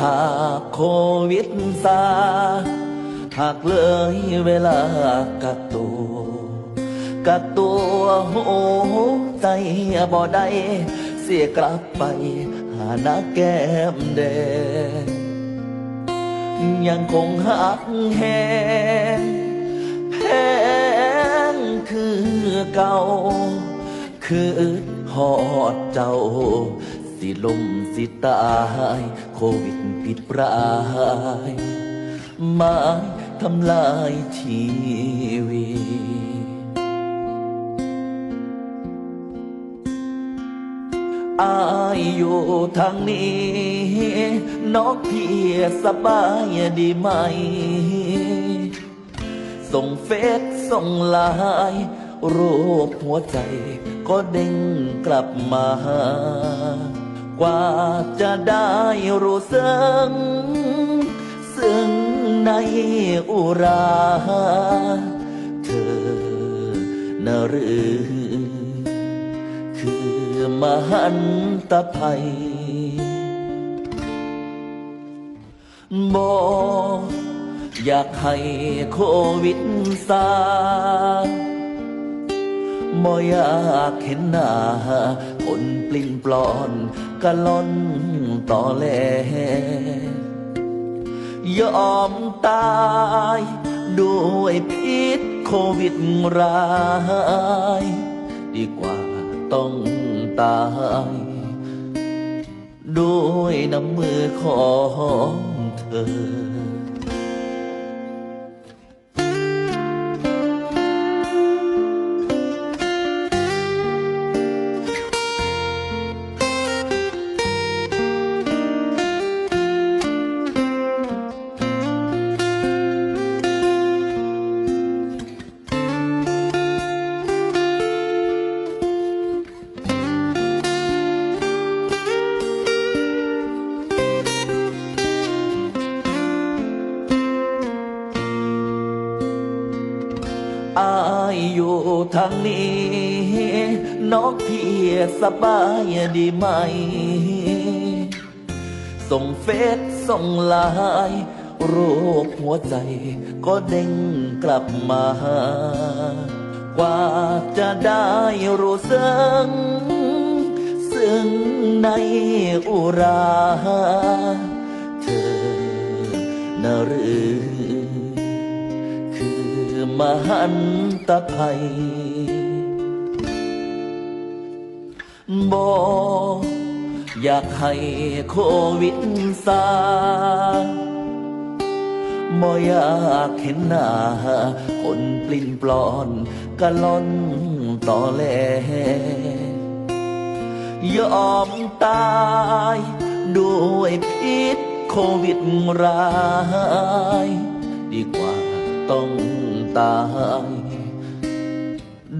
หากโควิดซาหากเลยเวลากักตัวกักตัวโหใจบ่ได้เสียกลับไป หาหน้าแก้มแดงยังคงหักแหงแพงคือเก่า คือหอดเจ้า สิลมสิตาย โควิดปิดปลายไม้ทำลายชีวิตอายอยู่ทางนี้ นอกพี่สบายดีไหม ส่งเฟซส่งไลน์รูปหัวใจก็เด้งกลับมา กว่าจะได้รู้ซึ้งซึ่งในอุรา เธอนะหรือ คือมหันตภัยบอกอยากให้โควิดซา บ่อยากเห็นหน้า คนปลิ้นปลอนกะล่อนต่อแลยอมตายด้วยพิษโควิดร้าย ดีกว่าต้องตายด้วยน้ำมือของเธอ อายอยู่ทางนี้นอกพี่สบายดีไหม ส่งเฟซส่งไลน์รูปหัวใจก็เด้งกลับมา กว่าจะได้รู้ซึ้งซึ่งในอุรา เธอนะหรือ มหันตภัยบออยากให้โควิดซาบ่อยากเห็นหน้า คนปลิ้นปลอนกะล่อนต่อแลยอมตายด้วยพิษโควิดร้าย ดีกว่าต้อง ตาย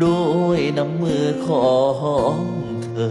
ด้วยน้ำมือของเธอ